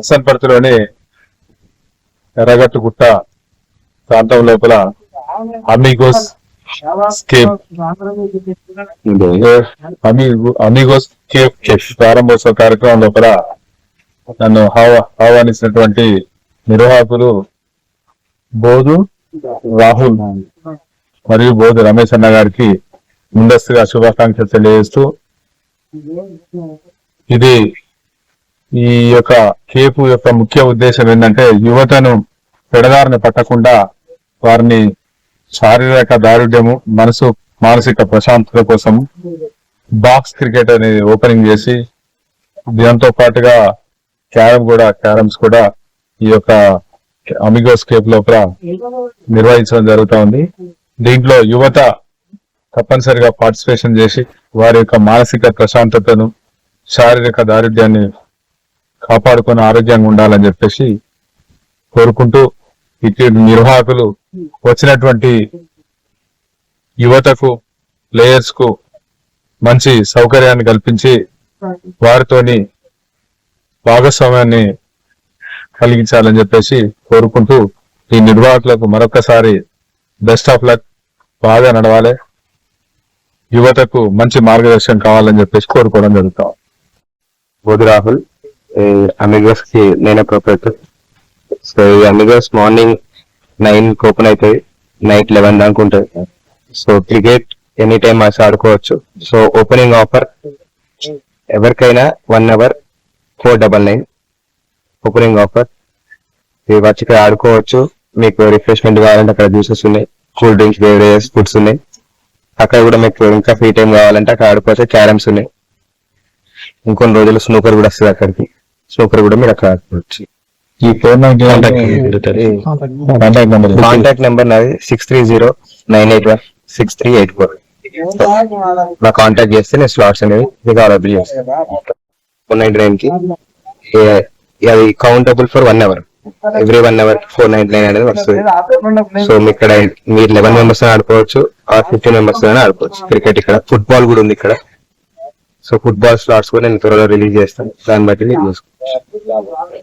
హసన్పర్తిలోని ఎర్రగట్టుగుట్ట ప్రాంతం లోపల అమిగోస్ స్కేప్ అమిగోస్ కేఫ్ కేఫ్ ప్రారంభోత్సవ కార్యక్రమం లోపల నన్ను ఆహ్వానించినటువంటి నిర్వాహకులు బోధు రాహుల్ మరియు బోధు రమేష్ అన్న గారికి ముందస్తుగా శుభాకాంక్షలు తెలియజేస్తూ ఇది ఈ యొక్క కేపు యొక్క ముఖ్య ఉద్దేశం ఏంటంటే యువతను పెడదారిని పట్టకుండా వారిని శారీరక దారుఢ్యము మనసు మానసిక ప్రశాంతత కోసం బాక్స్ క్రికెట్ అనేది ఓపెనింగ్ చేసి దీంతో పాటుగా క్యారమ్ కూడా క్యారమ్స్ కూడా ఈ యొక్క అమిగోస్ కేప్ లోపల నిర్వహించడం జరుగుతూ ఉంది. దీంట్లో యువత తప్పనిసరిగా పార్టిసిపేషన్ చేసి వారి యొక్క మానసిక ప్రశాంతతను శారీరక దారిద్ర్యాన్ని కాపాడుకొని ఆరోగ్యంగా ఉండాలని చెప్పేసి కోరుకుంటూ ఇటు నిర్వాహకులు వచ్చినటువంటి యువతకు ప్లేయర్స్కు మంచి సౌకర్యాన్ని కల్పించి వారితోని భాగస్వామ్యాన్ని కలిగించాలని చెప్పేసి కోరుకుంటూ ఈ నిర్వాహకులకు మరొకసారి బెస్ట్ ఆఫ్ లక్. బాగా నడవాలి. యువతకు మంచి మార్గదర్శనం కావాలని చెప్పేసి కోరుకోవడం జరుగుతాం. బోధి రాహుల్. అమిగోస్కి నేనే ప్రొపరేటర్ సో ఈ అమిగోస్ మార్నింగ్ నైన్ ఓపెన్ అవుతాయి నైట్ లెవెన్ దాకా ఉంటుంది సో క్రికెట్ ఎనీ టైం మాస్ ఆడుకోవచ్చు సో ఓపెనింగ్ ఆఫర్ ఎవరికైనా one hour four double nine opening offer మీరు వచ్చి ఇక్కడ ఆడుకోవచ్చు మీకు రిఫ్రెష్మెంట్ కావాలంటే అక్కడ జ్యూసెస్ ఉన్నాయి కూల్ డ్రింక్స్ బేవరేజెస్ ఫుడ్స్ ఉన్నాయి. అక్కడ కూడా మీకు ఇంకా ఫ్రీ టైం కావాలంటే అక్కడ ఆడుకోవచ్చు క్యారమ్స్ ఉన్నాయి. ఇంకొన్ని రోజులు స్నూకర్ కూడా వస్తుంది అక్కడికి. స్నూకర్ కూడా మీరు అక్కడ ఆడుకోవచ్చు ఈ tournament contact number contact number నాది six three zero nine eight one six three eight four నా కాంటాక్ట్ చేస్తే నేను స్లాట్స్ అనేవి మీకు అవైలబుల్ చేస్తాను. ఫోర్ నైన్టీ నైన్కి అది countable for one hour every one hour four ninety nine అనేది వస్తుంది. సో మీ ఇక్కడ మీరు లెవెన్ మెంబర్స్ ఆడుకోవచ్చు ఆర్ ఫిఫ్టీన్ మెంబర్స్ ఆడుకోవచ్చు. క్రికెట్ ఇక్కడ ఫుట్బాల్ కూడా ఉంది ఇక్కడ. సో ఫుట్బాల్ స్లాట్స్ కూడా నేను త్వరలో రిలీజ్ చేస్తాను. దాన్ని బట్టి నేను చూసుకోవచ్చు.